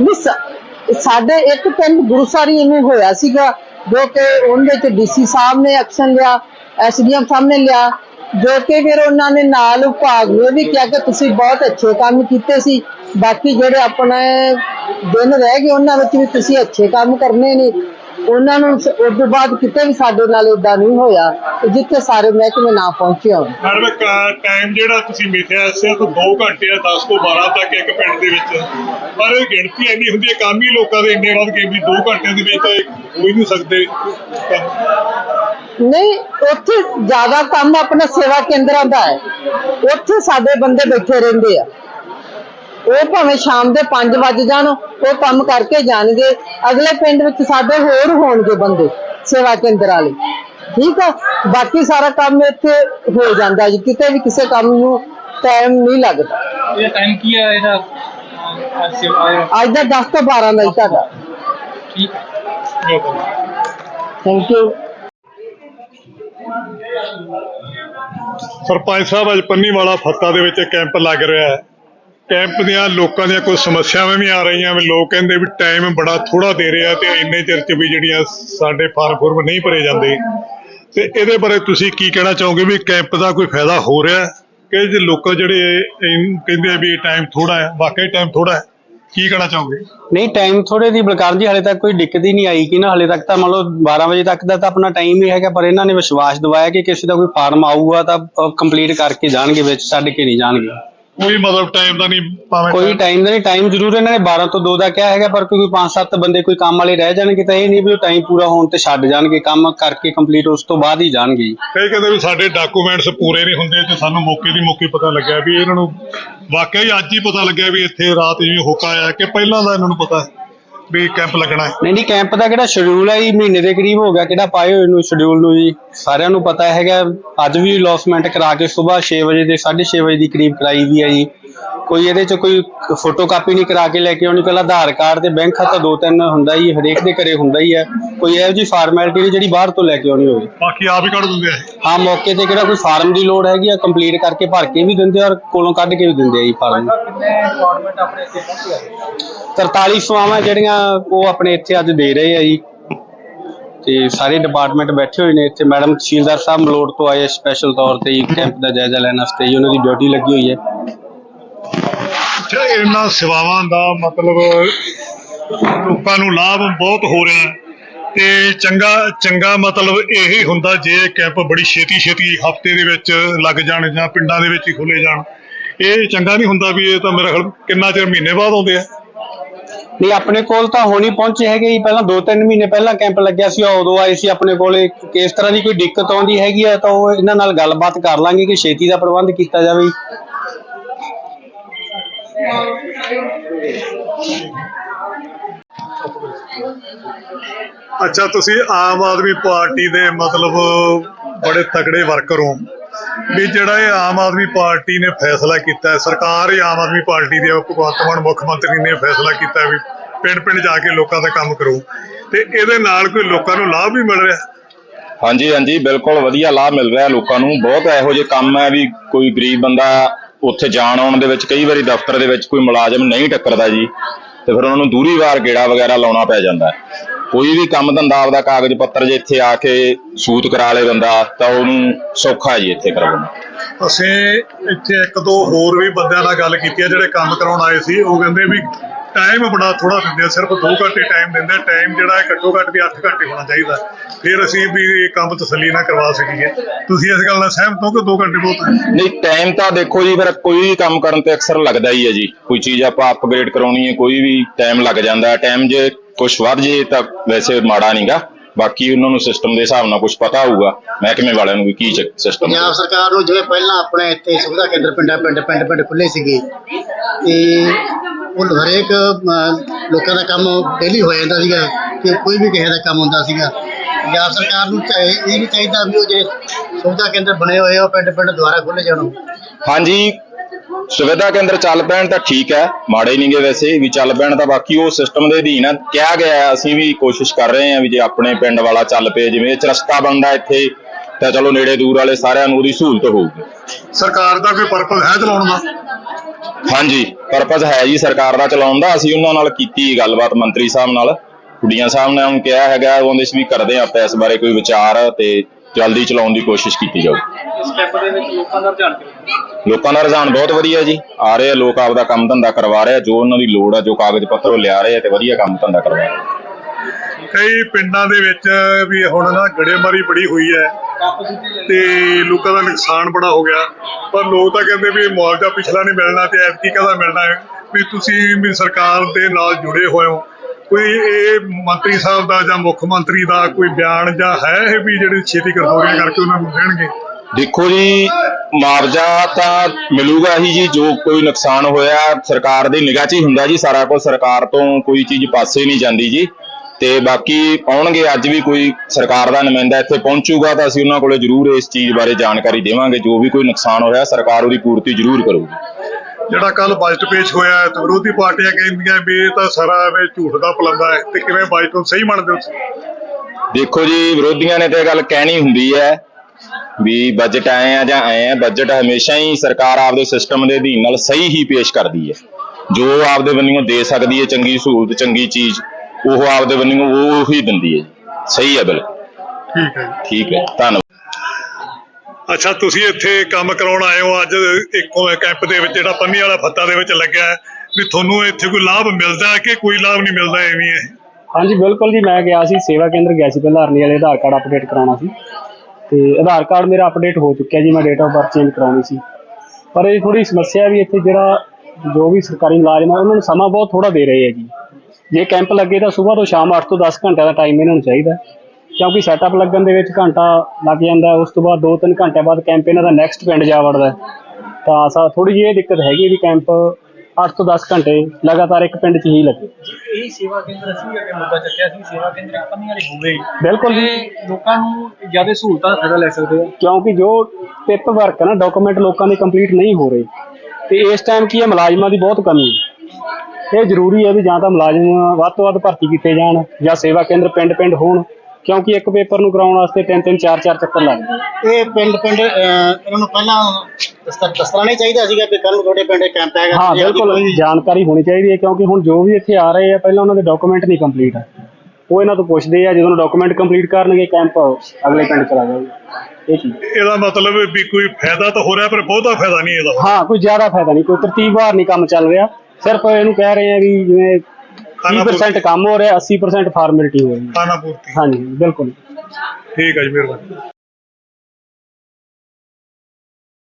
ਵੀ ਸਾ- ਸਾਡੇ ਇੱਕ ਪਿੰਡ ਗੁਰੂਸਾਰੀ ਨੂੰ ਹੋਇਆ ਸੀਗਾ। ਜੋ ਕਿ ਉਹਦੇ ਚ ਡੀਸੀ ਸਾਹਿਬ ਨੇ ਐਕਸ਼ਨ ਲਿਆ ਐਸਡੀਐਮ ਸਾਹਿਬ ਨੇ ਲਿਆ, ਜੋ ਕਿ ਫਿਰ ਉਹਨਾਂ ਨੇ ਨਾਲ ਵਿਭਾਗ ਨੂੰ ਵੀ ਕਿਹਾ ਕਿ ਤੁਸੀਂ ਬਹੁਤ ਅੱਛੇ ਕੰਮ ਕੀਤੇ ਸੀ, ਬਾਕੀ ਜਿਹੜੇ ਆਪਣੇ ਦਿਨ ਰਹਿ ਗਏ ਉਹਨਾਂ ਵਿੱਚ ਵੀ ਤੁਸੀਂ ਅੱਛੇ ਕੰਮ ਕਰਨੇ ਨੇ। ਉਹਨਾਂ ਨੂੰ ਸ- ਉਸ ਤੋਂ ਬਾਅਦ ਕਿਤੇ ਵੀ ਸਾਡੇ ਨਾਲ ਇਦਾਂ ਨਹੀਂ ਹੋਇਆ ਤੇ ਜਿੱਥੇ ਸਾਰੇ ਮਹਿਕਮੇ ਨਾ ਪਹੁੰਚੇ ਹੋਣ। ਮੈਡਮ ਟਾਈਮ ਜਿਹੜਾ ਤੁਸੀਂ ਮਿਥਿਆ ਸਿਰਫ 2 ਘੰਟੇ ਆ 10 ਤੋਂ 12 ਤੱਕ ਇੱਕ ਪਿੰਡ ਦੇ ਵਿੱਚ। ਪਰ ਇਹ ਗਿਣਤੀ ਇੰਨੀ ਹੁੰਦੀ ਹੈ ਕੰਮ ਹੀ ਲੋਕਾਂ ਦੇ ਇੰਨੇ ਵੱਧ ਗਏ ਵੀ 2 ਘੰਟਿਆਂ ਦੇ ਵਿੱਚ ਤਾਂ ਇਹ ਹੋ ਹੀ ਨਹੀਂ ਸਕਦੇ। ਨਹੀਂ ਉੱਥੇ ਜ਼ਿਆਦਾ ਕੰਮ ਆਪਣਾ ਸੇਵਾ ਕੇਂਦਰਾਂ ਦਾ ਹੈ। ਉੱਥੇ ਸਾਡੇ ਬੰਦੇ ਬੈਠੇ ਰਹਿੰਦੇ ਆ। ਉਹ ਭਾਵੇਂ ਸ਼ਾਮ ਦੇ 5 ਵਜ ਜਾਣ ਉਹ ਕੰਮ ਕਰਕੇ ਜਾਣਗੇ। ਅਗਲੇ ਪਿੰਡ ਵਿੱਚ ਸਾਡੇ ਹੋਰ ਹੋਣਗੇ ਬੰਦੇ ਸੇਵਾ ਕੇਂਦਰ ਵਾਲੇ। ਠੀਕ ਆ? ਬਾਕੀ ਸਾਰਾ ਕੰਮ ਇੱਥੇ ਹੋ ਜਾਂਦਾ ਜੀ। ਕਿਤੇ ਵੀ ਕਿਸੇ ਕੰਮ ਨੂੰ ਟਾਈਮ ਨਹੀਂ ਲੱਗਦਾ। ਇਹਦਾ ਟਾਈਮ ਕੀ ਹੈ ਇਹਦਾ ਅੱਜ ਦਾ 10 ਤੋਂ 12 ਦਾ ਹੀ ਤੁਹਾਡਾ। ਠੀਕ ਹੈ ਥੈਂਕ ਯੂ ਸਰਪੰਚ ਸਾਹਿਬ ਅੱਜ ਪੰਨੀਵਾਲਾ ਫੱਤਾ ਦੇ ਵਿੱਚ ਕੈਂਪ ਲੱਗ ਰਿਹਾ ਹੈ। ਕੈਂਪ ਦੀਆਂ ਲੋਕਾਂ ਦੀਆਂ ਕੋਈ ਸਮੱਸਿਆਵਾਂ ਵੀ ਆ ਰਹੀਆਂ ਵੀ ਲੋਕ ਕਹਿੰਦੇ ਵੀ ਟਾਈਮ ਬੜਾ ਥੋੜਾ ਦੇ ਰਿਹਾ ਤੇ ਇੰਨੇ ਚਿਰ ਚ ਵੀ ਜਿਹੜੀਆਂ ਸਾਡੇ ਫਾਰਮ ਫੁਰਮ ਨਹੀਂ ਭਰੇ ਜਾਂਦੇ। ਤੇ ਇਹਦੇ ਬਾਰੇ ਤੁਸੀਂ ਕੀ ਕਹਿਣਾ ਚਾਹੋਗੇ ਵੀ ਕੈਂਪ ਦਾ ਕੋਈ ਫਾਇਦਾ ਹੋ ਰਿਹਾ ਕਿ ਜੇ ਲੋਕ ਜਿਹੜੇ ਕਹਿੰਦੇ ਵੀ ਟਾਈਮ ਥੋੜਾ ਹੈ, ਵਾਕਈ ਟਾਈਮ ਥੋੜਾ ਹੈ, ਕੀ ਕਹਿਣਾ ਚਾਹੋਗੇ? ਨਹੀਂ ਟਾਈਮ ਥੋੜੇ ਦੀ ਬਲਕਾਰ ਜੀ, ਹਲੇ ਤੱਕ ਕੋਈ ਦਿੱਕਤ ਹੀ ਨਹੀਂ ਆਈ ਕਿ ਨਾ, ਹਲੇ ਤੱਕ ਤਾਂ ਮੰਨ ਲਓ 12 ਵਜੇ ਤੱਕ ਦਾ ਤਾਂ ਆਪਣਾ ਟਾਈਮ ਹੀ ਹੈਗਾ, ਪਰ ਇਹਨਾਂ ਨੇ ਵਿਸ਼ਵਾਸ ਦਿਵਾਇਆ ਕਿ ਕਿਸੇ ਦਾ ਕੋਈ ਫਾਰਮ ਆਊਗਾ ਤਾਂ ਕੰਪਲੀਟ ਕਰਕੇ ਜਾਣਗੇ ਵਿੱਚ, ਛੱਡ ਕੇ ਨਹੀਂ ਜਾਣਗੇ। ਕੋਈ ਮਤਲਬ ਟਾਈਮ ਦਾ ਨਹੀਂ ਭਾਵੇਂ ਕੋਈ ਟਾਈਮ ਦਾ ਨਹੀਂ ਟਾਈਮ ਜ਼ਰੂਰ ਇਹਨਾਂ ਨੇ 12 ਤੋਂ 2 ਦਾ ਕਿਹਾ ਹੈਗਾ ਪਰ ਕੋਈ 5-7 ਬੰਦੇ ਕੋਈ ਕੰਮ ਵਾਲੇ ਰਹਿ ਜਾਣਗੇ ਤਾਂ ਇਹ ਨਹੀਂ ਵੀ ਉਹ ਟਾਈਮ ਪੂਰਾ ਹੋਣ ਤੇ ਛੱਡ ਜਾਣਗੇ ਕੰਮ ਕਰਕੇ ਕੰਪਲੀਟ ਉਸ ਤੋਂ ਬਾਅਦ ਹੀ ਜਾਣਗੇ ਜੀ। ਕਈ ਕਹਿੰਦੇ ਵੀ ਸਾਡੇ ਡਾਕੂਮੈਂਟਸ ਪੂਰੇ ਨਹੀਂ ਹੁੰਦੇ ਤੇ ਸਾਨੂੰ ਮੌਕੇ ਦੀ ਮੌਕੇ ਪਤਾ ਲੱਗਿਆ ਵੀ ਇਹਨਾਂ ਨੂੰ ਵਾਕਈ ਅੱਜ ਹੀ ਪਤਾ ਲੱਗਿਆ ਵੀ ਇੱਥੇ ਰਾਤ ਜਿਵੇਂ ਹੁਕਾ ਆਇਆ ਕਿ ਪਹਿਲਾਂ ਦਾ ਇਹਨਾਂ ਨੂੰ ਪਤਾ ਹੈ ਵੀ ਕੈਂਪ ਲੱਗਣਾ ਹੈ? ਨਹੀਂ ਨਹੀਂ ਕੈਂਪ ਦਾ ਕਿਹੜਾ ਸ਼ਡਿਊਲ ਹੈ ਜੀ? ਮਹੀਨੇ ਦੇ ਕਰੀਬ ਹੋ ਗਿਆ, ਕਿਹੜਾ ਪਾਏ ਹੋਏ ਨੂੰ ਸ਼ਡਿਊਲ ਨੂੰ ਜੀ? ਸਾਰਿਆਂ ਨੂੰ ਪਤਾ ਹੈਗਾ, ਅੱਜ ਵੀ ਲੌਸਮੈਂਟ ਕਰਾ ਕੇ ਸਵੇਰ 6 ਵਜੇ ਤੇ 6:30 ਵਜੇ ਦੀ ਕਰੀਬ ਕਰਾਈ ਵੀ ਹੈ ਜੀ। ਕੋਈ ਇਹਦੇ ਚ ਕੋਈ ਫੋਟੋ ਕਾਪੀ ਨਹੀਂ ਕਰਾ ਕੇ ਲੈ ਕੇ ਆਉਣੀ ਪਹਿਲਾਂ ਆਧਾਰ ਕਾਰਡ ਤੇ ਬੈਂਕ ਖਾਤਾ ਦੋ ਤਿੰਨ ਹੁੰਦਾ ਹੀ ਹਰੇਕ ਦੇ ਘਰੇ ਹੁੰਦਾ ਹੀ ਹੈ। ਕੋਈ ਇਹੋ ਜੀ ਫਾਰਮੈਲਿਟੀ ਨਹੀਂ ਜਿਹੜੀ ਬਾਹਰ ਤੋਂ ਲੈ ਕੇ ਆਉਣੀ ਹੋਵੇ। ਬਾਕੀ ਆਪ ਹੀ ਕੱਢ ਦਿੰਦੇ ਆ ਇਹ। ਹਾਂ ਮੌਕੇ ਤੇ ਕਿਹੜਾ ਕੋਈ ਫਾਰਮ ਦੀ ਲੋੜ ਹੈਗੀ ਆ ਕੰਪਲੀਟ ਕਰਕੇ ਭਰ ਕੇ ਵੀ ਦਿੰਦੇ ਆ ਔਰ ਕੋਲੋਂ ਕੱਢ ਕੇ ਵੀ ਦਿੰਦੇ ਆ ਜੀ ਫਾਰਮ ਕਿੰਨੇ ਡਿਪਾਰਟਮੈਂਟ ਆਪਣੇ ਇੱਥੇ ਪਹੁੰਚੇ ਆ? 43 ਸੇਵਾਵਾਂ ਜਿਹੜੀਆਂ ਉਹ ਆਪਣੇ ਇੱਥੇ ਅੱਜ ਦੇ ਰਹੇ ਆ ਜੀ। ਤੇ ਸਾਰੇ ਡਿਪਾਰਟਮੈਂਟ ਬੈਠੇ ਹੋਏ ਨੇ ਇੱਥੇ। ਮੈਡਮ ਤਹਿਸੀਲਦਾਰ ਸਾਹਿਬ ਮਲੋਟ ਤੋਂ ਆਏ ਸਪੈਸ਼ਲ ਤੌਰ ਤੇ ਜੀ ਕੈਂਪ ਦਾ ਜਾਇਜ਼ਾ ਲੈਣ ਵਾਸਤੇ ਜੀ ਉਹਨਾਂ ਦੀ ਡਿਊਟੀ ਲੱਗੀ ਹੋਈ ਹੈ। ਇਹਨਾਂ ਸੇਵਾਵਾਂ ਦਾ ਮਤਲਬ ਲੋਕਾਂ ਨੂੰ ਲਾਭ ਬਹੁਤ ਹੋ ਰਿਹਾ ਹੈ। ਤੇ ਚੰਗਾ ਚੰਗਾ ਮਤਲਬ ਇਹੀ ਹੁੰਦਾ ਜੇ ਕੈਂਪ ਬੜੀ ਛੇਤੀ ਛੇਤੀ ਹਫ਼ਤੇ ਦੇ ਵਿੱਚ ਲੱਗ ਜਾਣ ਜਾਂ ਪਿੰਡਾਂ ਦੇ ਵਿੱਚ ਹੀ ਖੁੱਲੇ ਜਾਣ। ਇਹ ਚੰਗਾ ਨਹੀਂ ਹੁੰਦਾ ਵੀ ਇਹ ਤਾਂ ਮੇਰਾ ਖਿਆਲ ਕਿੰਨਾ ਚਿਰ ਮਹੀਨੇ ਬਾਅਦ ਆਉਂਦੇ ਆ। ਨਹੀਂ, ਆਪਣੇ ਕੋਲ ਤਾਂ ਹੋਣੀ ਪਹੁੰਚੇ ਹੈਗੇ ਜੀ। ਪਹਿਲਾਂ 2-3 ਮਹੀਨੇ ਪਹਿਲਾਂ ਕੈਂਪ ਲੱਗਿਆ ਸੀ ਉਦੋਂ ਆਏ ਸੀ ਆਪਣੇ ਕੋਲੇ। ਕਿਸ ਤਰ੍ਹਾਂ ਦੀ ਕੋਈ ਦਿੱਕਤ ਆਉਂਦੀ ਹੈਗੀ ਆ ਤਾਂ ਉਹ ਇਹਨਾਂ ਨਾਲ ਗੱਲਬਾਤ ਕਰ ਲਾਂਗੇ ਕਿ ਛੇਤੀ ਦਾ ਪ੍ਰਬੰਧ ਕੀਤਾ ਜਾਵੇ। ਅੱਛਾ, ਤੁਸੀਂ ਆਮ ਆਦਮੀ ਪਾਰਟੀ ਦੇ ਮਤਲਬ ਬੜੇ ਤਕੜੇ ਵਰਕਰ ਹੋ। ਵੀ ਜਿਹੜਾ ਇਹ ਆਮ ਆਦਮੀ ਪਾਰਟੀ ਨੇ ਫੈਸਲਾ ਕੀਤਾ ਸਰਕਾਰ ਹੀ ਆਮ ਆਦਮੀ ਪਾਰਟੀ ਦੀ ਭਗਵੰਤ ਮਾਨ ਮੁੱਖ ਮੰਤਰੀ ਨੇ ਫੈਸਲਾ ਕੀਤਾ ਵੀ ਪਿੰਡ ਪਿੰਡ ਜਾ ਕੇ ਲੋਕਾਂ ਦਾ ਕੰਮ ਕਰੋ। ਤੇ ਇਹਦੇ ਨਾਲ ਕੋਈ ਲੋਕਾਂ ਨੂੰ ਲਾਭ ਵੀ ਮਿਲ ਰਿਹਾ? ਹਾਂਜੀ ਹਾਂਜੀ, ਬਿਲਕੁਲ ਵਧੀਆ ਲਾਭ ਮਿਲ ਰਿਹਾ ਲੋਕਾਂ ਨੂੰ। ਬਹੁਤ ਇਹੋ ਜਿਹੇ ਕੰਮ ਹੈ ਵੀ ਕੋਈ ਗਰੀਬ ਬੰਦਾ ਉੱਥੇ ਜਾਣ ਆਉਣ ਦੇ ਵਿੱਚ ਕਈ ਵਾਰੀ ਦਫ਼ਤਰ ਦੇ ਵਿੱਚ ਕੋਈ ਮੁਲਾਜ਼ਮ ਨਹੀਂ ਟੱਕਰਦਾ ਜੀ, ਤੇ ਫਿਰ ਉਹਨਾਂ ਨੂੰ ਦੂਰੀ ਵਾਰ ਗੇੜਾ ਵਗੈਰਾ ਲਾਉਣਾ ਪੈ ਜਾਂਦਾ ਕੋਈ ਵੀ ਕੰਮ ਧੰਦਾ ਆਪਦਾ ਕਾਗਜ਼ ਪੱਤਰ ਜੇ ਇੱਥੇ ਆ ਕੇ ਸੂਤ ਕਰਾ ਲੇ ਬੰਦਾ, ਤਾਂ ਉਹਨੂੰ ਸੌਖਾ ਜੀ ਇੱਥੇ ਕਰਵਾਉਣਾ। ਅਸੀਂ ਇੱਥੇ ਇੱਕ ਦੋ ਹੋਰ ਵੀ ਬੰਦਿਆਂ ਨਾਲ ਗੱਲ ਕੀਤੀ ਹੈ ਜਿਹੜੇ ਕੰਮ ਕਰਾਉਣ ਆਏ ਸੀ, ਉਹ ਕਹਿੰਦੇ ਵੀ ਟਾਈਮ ਬੜਾ ਥੋੜਾ ਦਿੰਦੇ ਸਿਰਫ 2 ਘੰਟੇ ਟਾਈਮ ਦਿੰਦੇ ਟਾਈਮ ਜਿਹੜਾ ਹੈ ਘੱਟੋ ਘੱਟ ਵੀ 8 ਘੰਟੇ ਹੋਣਾ ਚਾਹੀਦਾ। ਫਿਰ ਅਸੀਂ ਵੀ ਇਹ ਕੰਮ ਤਸੱਲੀ ਨਾਲ ਕਰਵਾ ਸਕੀਏ। ਤੁਸੀਂ ਇਸ ਗੱਲ ਨਾਲ ਸਹਿਮਤ ਹੋ ਕਿ 2 ਘੰਟੇ ਬਹੁਤ ਹੈ? ਨਹੀਂ ਟਾਈਮ ਤਾਂ ਦੇਖੋ ਜੀ, ਫਿਰ ਕੋਈ ਕੰਮ ਕਰਨ ਤੇ ਅਕਸਰ ਲੱਗਦਾ ਹੀ ਹੈ ਜੀ। ਕੋਈ ਚੀਜ਼ ਆਪਾਂ ਅਪਗ੍ਰੇਡ ਕਰਾਉਣੀ ਹੈ, ਕੋਈ ਵੀ ਟਾਈਮ ਲੱਗ ਜਾਂਦਾ ਟਾਈਮ ਜੇ ਕੁਝ ਵੱਧ ਜੇ ਤਾਂ ਵੈਸੇ ਮਾੜਾ ਨਹੀਂਗਾ ਬਾਕੀ ਉਹਨਾਂ ਨੂੰ ਸਿਸਟਮ ਦੇ ਹਿਸਾਬ ਨਾਲ ਕੁਝ ਪਤਾ ਹੋਊਗਾ ਮਹਿਕਮੇ ਵਾਲਿਆਂ ਨੂੰ ਵੀ ਕੀ ਸਿਸਟਮ ਪੰਜਾਬ ਸਰਕਾਰ ਨੂੰ ਜਿਵੇਂ ਪਹਿਲਾਂ ਆਪਣੇ ਇੱਥੇ ਸੁਵਿਧਾ ਕੇਂਦਰ ਪਿੰਡਾਂ ਪਿੰਡ ਪਿੰਡ ਪਿੰਡ ਖੁੱਲੇ ਸੀਗੇ ਤੇ ਉਹ ਹਰੇਕ ਲੋਕਾਂ ਦਾ ਕੰਮ ਡੇਲੀ ਹੋ ਜਾਂਦਾ ਸੀਗਾ ਕਿ ਕੋਈ ਵੀ ਕਿਸੇ ਦਾ ਕੰਮ ਹੁੰਦਾ ਸੀਗਾ। ਪੰਜਾਬ ਸਰਕਾਰ ਨੂੰ ਚਾਹੇ ਇਹ ਵੀ ਚਾਹੀਦਾ ਵੀ ਉਹ ਜਿਹੜੇ ਸੁਵਿਧਾ ਕੇਂਦਰ ਬਣੇ ਹੋਏ ਆ ਪਿੰਡ ਪਿੰਡ ਦੁਆਰਾ ਖੁੱਲੇ ਜਾਣ। ਹਾਂਜੀ ਸੁਵਿਧਾ ਕੇਂਦਰ ਚੱਲ ਪੈਣ ਤਾਂ ਠੀਕ ਹੈ ਮਾੜੇ ਨਹੀਂਗੇ ਵੈਸੇ ਵੀ ਚੱਲ ਪੈਣ ਤਾਂ ਬਾਕੀ ਉਹ ਸਿਸਟਮ ਦੇ ਅਧੀਨ ਆ। ਕਿਹਾ ਗਿਆ ਹੈ, ਅਸੀਂ ਵੀ ਕੋਸ਼ਿਸ਼ ਕਰ ਰਹੇ ਹਾਂ ਵੀ ਜੇ ਆਪਣੇ ਪਿੰਡ ਵਾਲਾ ਚੱਲ ਪਏ ਜਿਵੇਂ ਇਹ 'ਚ ਰਸਤਾ ਬਣਦਾ ਇੱਥੇ ਤਾਂ ਚਲੋ ਨੇੜੇ ਦੂਰ ਵਾਲੇ ਸਾਰਿਆਂ ਨੂੰ ਉਹਦੀ ਸਹੂਲਤ ਹੋਊਗੀ। ਸਰਕਾਰ ਦਾ ਕੋਈ ਪਰਪਸ ਹੈ ਚਲਾਉਣ ਦਾ? ਹਾਂਜੀ ਪਰਪਸ ਹੈ ਜੀ ਸਰਕਾਰ ਦਾ ਚਲਾਉਣ ਦਾ। ਅਸੀਂ ਉਹਨਾਂ ਨਾਲ ਕੀਤੀ ਗੱਲਬਾਤ ਮੰਤਰੀ ਸਾਹਿਬ ਨਾਲ। ਕੁੜੀਆਂ ਸਾਹਿਬ ਨੇ ਉਹਨੂੰ ਕਿਹਾ ਹੈਗਾ ਉਹਦੇ ਵਿੱਚ ਵੀ ਕਰਦੇ ਆਪਾਂ ਇਸ ਬਾਰੇ ਕੋਈ ਵਿਚਾਰ ਤੇ ਜਲਦੀ ਚਲਾਉਣ ਦੀ ਕੋਸ਼ਿਸ਼ ਕੀਤੀ ਜਾਊ। ਇਸ ਸਟੈਪ ਦੇ ਵਿੱਚ ਲੋਕਾਂ ਦਾ ਰੁਝਾਨ ਕਿਵੇਂ ਲੋਕਾਂ ਦਾ ਰੁਝਾਨ ਬਹੁਤ ਵਧੀਆ ਜੀ। ਆ ਰਹੇ ਆ ਲੋਕ ਆਪਦਾ ਕੰਮ ਧੰਦਾ ਕਰਵਾ ਰਹੇ ਆ ਜੋ ਉਹਨਾਂ ਦੀ ਲੋੜ ਆ ਜੋ ਕਾਗਜ਼ ਪੱਤਰ ਉਹ ਲਿਆ ਰਹੇ ਆ ਤੇ ਵਧੀਆ ਕੰਮ ਧੰਦਾ ਕਰਵਾ ਰਹੇ ਆ। ਕਈ ਪਿੰਡਾਂ ਦੇ ਵਿੱਚ ਵੀ ਹੁਣ ਨਾ ਗੜੇਮਾਰੀ ਬੜੀ ਹੋਈ ਹੈ ਤੇ ਲੋਕਾਂ ਦਾ ਨੁਕਸਾਨ ਬੜਾ ਹੋ ਗਿਆ। ਪਰ ਲੋਕ ਤਾਂ ਕਹਿੰਦੇ ਵੀ ਇਹ ਮੁਆਵਜ਼ਾ ਪਿਛਲਾ ਨਹੀਂ ਮਿਲਣਾ ਤੇ ਐਤਕੀ ਕਦਾ ਮਿਲਣਾ ਹੈ ਵੀ ਤੁਸੀਂ ਵੀ ਸਰਕਾਰ ਦੇ ਨਾਲ ਜੁੜੇ ਹੋਏ ਹੋ। ਕੋਈ ਇਹ ਮੰਤਰੀ ਸਾਹਿਬ ਦਾ ਜਾਂ ਮੁੱਖ ਮੰਤਰੀ ਦਾ ਕੋਈ ਬਿਆਨ ਜਾਂ ਹੈ ਇਹ ਵੀ ਜਿਹੜੇ ਛੇਤੀ ਕਰਦੋਰੀਆਂ ਕਰਕੇ ਉਹਨਾਂ ਨੂੰ ਦੇਣਗੇ? ਦੇਖੋ ਜੀ ਮੁਆਵਜ਼ਾ ਤਾਂ ਮਿਲੂਗਾ ਹੀ ਜੀ, ਜੋ ਕੋਈ ਨੁਕਸਾਨ ਹੋਇਆ, ਸਰਕਾਰ ਦੀ ਨਿਗਾਹ 'ਚ ਹੀ ਹੁੰਦਾ ਜੀ ਸਾਰਾ ਕੁਝ ਸਰਕਾਰ ਤੋਂ ਕੋਈ ਚੀਜ਼ ਪਾਸੇ ਨਹੀਂ ਜਾਂਦੀ ਜੀ। ਤੇ ਬਾਕੀ ਆਉਣਗੇ, ਅੱਜ ਵੀ ਕੋਈ ਸਰਕਾਰ ਦਾ ਨੁਮਾਇੰਦਾ ਇੱਥੇ ਪਹੁੰਚੂਗਾ ਤਾਂ ਅਸੀਂ ਉਹਨਾਂ ਕੋਲੇ ਜ਼ਰੂਰ ਇਸ ਚੀਜ਼ ਬਾਰੇ ਜਾਣਕਾਰੀ ਦੇਵਾਂਗੇ, ਜੋ ਵੀ ਕੋਈ ਨੁਕਸਾਨ ਹੋਇਆ, ਸਰਕਾਰ ਉਹਦੀ ਪੂਰਤੀ ਜ਼ਰੂਰ ਕਰੂਗੀ। ਜਿਹੜਾ ਕੱਲ ਬਜਟ ਪੇਸ਼ ਹੋਇਆ ਹੈ ਤੇ ਵਿਰੋਧੀ ਪਾਰਟੀਆਂ ਕਹਿੰਦੀਆਂ ਵੀ ਇਹ ਤਾਂ ਸਾਰਾ ਐਵੇਂ ਝੂਠ ਦਾ ਪਲੰਦਾ ਹੈ ਤੇ ਕਿਵੇਂ ਬਜਟ ਨੂੰ ਸਹੀ ਮੰਨਦੇ ਹੋ ਤੁਸੀਂ? ਦੇਖੋ ਜੀ ਵਿਰੋਧੀਆਂ ਨੇ ਤਾਂ ਗੱਲ ਕਹਿਣੀ ਹੁੰਦੀ ਹੈ ਵੀ ਬਜਟ ਆਏ ਆ ਜਾਂ ਆਏ ਆ ਬਜਟ ਹਮੇਸ਼ਾ ਹੀ ਸਰਕਾਰ ਆਪਦੇ ਸਿਸਟਮ ਦੇ ਅਧੀਨ ਨਾਲ ਸਹੀ ਹੀ ਪੇਸ਼ ਕਰਦੀ ਹੈ ਜੋ ਆਪਦੇ ਵੱਲੋਂ ਦੇ ਸਕਦੀ ਹੈ ਚੰਗੀ ਸਹੂਲਤ ਚੰਗੀ ਚੀਜ਼ ਉਹ ਆਪਦੇ ਵੱਲੋਂ ਉਹ ਹੀ ਦਿੰਦੀ ਹੈ। ਸਹੀ ਹੈ ਬਿਲਕੁਲ ਠੀਕ ਹੈ। ਠੀਕ ਹੈ ਧੰਨਵਾਦ ਅੱਛਾ, ਤੁਸੀਂ ਇੱਥੇ ਕੰਮ ਕਰਾਉਣ ਆਏ ਹੋ ਅੱਜ, ਇੱਕੋ ਕੈਂਪ ਦੇ ਵਿੱਚ, ਜਿਹੜਾ ਪੰਨੀ ਵਾਲਾ ਫੱਤਾ ਦੇ ਵਿੱਚ ਲੱਗਿਆ ਵੀ ਤੁਹਾਨੂੰ ਇੱਥੇ ਕੋਈ ਲਾਭ ਮਿਲਦਾ ਹੈ ਕਿ ਕੋਈ ਲਾਭ ਨਹੀਂ ਮਿਲਦਾ ਐਵੇਂ ਹੈ ਹਾਂਜੀ, ਬਿਲਕੁਲ ਜੀ, ਮੈਂ ਗਿਆ ਸੀ, ਸੇਵਾ ਕੇਂਦਰ ਗਿਆ ਸੀ ਪਹਿਲਾਂ ਅਰਨੀ ਵਾਲੇ ਆਧਾਰ ਕਾਰਡ ਅਪਡੇਟ ਕਰਾਉਣਾ ਸੀ। ਤੇ ਆਧਾਰ ਕਾਰਡ ਮੇਰਾ ਅਪਡੇਟ ਹੋ ਚੁੱਕਿਆ ਜੀ, ਮੈਂ ਡੇਟ ਆਫ ਬਰਥ ਚੇਂਜ ਕਰਾਉਣੀ ਸੀ। ਪਰ ਇਹ ਥੋੜੀ ਸਮੱਸਿਆ ਵੀ ਇੱਥੇ ਜਿਹੜਾ ਜੋ ਵੀ ਸਰਕਾਰੀ ਮੁਲਾਜ਼ਮ ਆ ਉਹਨਾਂ ਨੂੰ ਸਮਾਂ ਬਹੁਤ ਥੋੜਾ ਦੇ ਰਹੇ ਹੈ ਜੀ। ਜੇ ਕੈਂਪ ਲੱਗੇ ਤਾਂ ਸਵੇਰ ਤੋਂ ਸ਼ਾਮ 8 ਤੋਂ 10 ਘੰਟੇ ਦਾ ਟਾਈਮ ਇਹਨਾਂ ਨੂੰ ਚਾਹੀਦਾ ਕਿਉਂਕਿ ਸੈਟਅਪ ਲੱਗਣ ਦੇ ਵਿੱਚ ਘੰਟਾ ਲੱਗ ਜਾਂਦਾ ਹੈ। ਉਸ ਤੋਂ ਬਾਅਦ 2-3 ਘੰਟੇ ਬਾਅਦ ਕੈਂਪ ਇਹਨਾਂ ਦਾ ਨੈਕਸਟ ਪਿੰਡ ਜਾ ਵੜਦਾ ਹੈ। ਤਾਂ ਸਾ ਥੋੜੀ ਜਿਹੀ ਇਹ ਦਿੱਕਤ ਹੈਗੀ ਵੀ ਕੈਂਪ 8 ਤੋਂ 10 ਘੰਟੇ ਲਗਾਤਾਰ ਇੱਕ ਪਿੰਡ 'ਚ ਹੀ ਲੱਗੇ। ਇਹ ਸੇਵਾ ਕੇਂਦਰ ਅਸੀਂ ਅੱਗੇ ਮੁੱਦਾ ਚੱਕਿਆ ਸੀ ਸੇਵਾ ਕੇਂਦਰ ਇੱਕ ਪੰਨੀ ਵਾਲੇ ਹੋਵੇ। ਬਿਲਕੁਲ ਲੋਕਾਂ ਨੂੰ ਜ਼ਿਆਦਾ ਸਹੂਲਤਾਂ ਫਾਇਦਾ ਲੈ ਸਕਦੇ ਆ। ਕਿਉਂਕਿ ਜੋ ਪੇਪਰ ਵਰਕ ਹੈ ਨਾ ਡਾਕੂਮੈਂਟ ਲੋਕਾਂ ਦੇ ਕੰਪਲੀਟ ਨਹੀਂ ਹੋ ਰਹੇ। ਤੇ ਇਸ ਟਾਈਮ ਕੀ ਹੈ ਮੁਲਾਜ਼ਮਾਂ ਦੀ ਬਹੁਤ ਕਮੀ ਹੈ। ਇਹ ਜ਼ਰੂਰੀ ਹੈ ਵੀ ਜਾਂ ਤਾਂ ਮੁਲਾਜ਼ਮ ਵੱਧ ਤੋਂ ਵੱਧ ਭਰਤੀ ਕੀਤੇ ਜਾਣ ਜਾਂ ਸੇਵਾ ਕੇਂਦਰ ਪਿੰਡ-ਪਿੰਡ ਹੋਣ। ਕਿਉਂਕਿ ਇੱਕ ਪੇਪਰ ਨੂੰ ਕਰਾਉਣ ਵਾਸਤੇ ਤਿੰਨ ਤਿੰਨ ਚਾਰ ਚਾਰ ਚੱਕਰ ਲੱਗਦੇ ਇਹ ਪਿੰਡ ਪਿੰਡ ਅਹ, ਇਹਨਾਂ ਨੂੰ ਪਹਿਲਾਂ ਦੱਸ- ਦੱਸਣਾ ਨਹੀਂ ਚਾਹੀਦਾ ਸੀਗਾ ਕਿ ਕੱਲ ਤੁਹਾਡੇ ਪਿੰਡ ਕੈਂਪ ਹੈਗਾ। ਹਾਂ ਤੁਸੀਂ ਬਿਲਕੁਲ ਕੋਈ- ਜਾਣਕਾਰੀ ਹੋਣੀ ਚਾਹੀਦੀ ਹੈ ਕਿਉਂਕਿ ਹੁਣ ਜੋ ਵੀ ਇੱਥੇ ਆ ਰਹੇ ਆ ਪਹਿਲਾਂ ਉਹਨਾਂ ਦੇ ਡਾਕੂਮੈਂਟ ਨਹੀਂ ਕੰਪਲੀਟ ਹੈ ਉਹ ਇਹਨਾਂ ਤੋਂ ਪੁੱਛਦੇ ਆ ਜਦੋਂ ਡਾਕੂਮੈਂਟ ਕੰਪਲੀਟ ਕਰਨਗੇ ਕੈਂਪ ਅਗਲੇ ਪਿੰਡ ਚਲਾ ਜਾਊਗਾ। ਇਹ ਚੀਜ਼। ਇਹਦਾ ਮਤਲਬ ਵੀ ਕੋਈ ਫਾਇਦਾ ਤਾਂ ਹੋ ਰਿਹਾ ਪਰ ਬਹੁਤਾ ਫਾਇਦਾ ਨਹੀਂ ਇਹਦਾ। ਹਾਂ ਕੋਈ ਜ਼ਿਆਦਾ ਫਾਇਦਾ ਨਹੀਂ ਕੋਈ ਤਰਤੀਬਵਾਰ ਨਹੀਂ ਕੰਮ ਚੱਲ ਰਿਹਾ। ਸਿਰਫ ਇਹਨੂੰ ਕਹਿ ਰਹੇ ਆ ਵੀ ਜਿਵੇਂ 30% ਕੰਮ ਹੋ ਰਿਹਾ 80% ਫਾਰਮੈਲਿਟੀ ਹੋ ਰਹੀ ਹੈ। ਖਾਣਾ ਪੂਰਤੀ। ਹਾਂਜੀ ਬਿਲਕੁਲ। ਠੀਕ ਹੈ ਜੀ ਮਿਹਰਬਾਨੀ।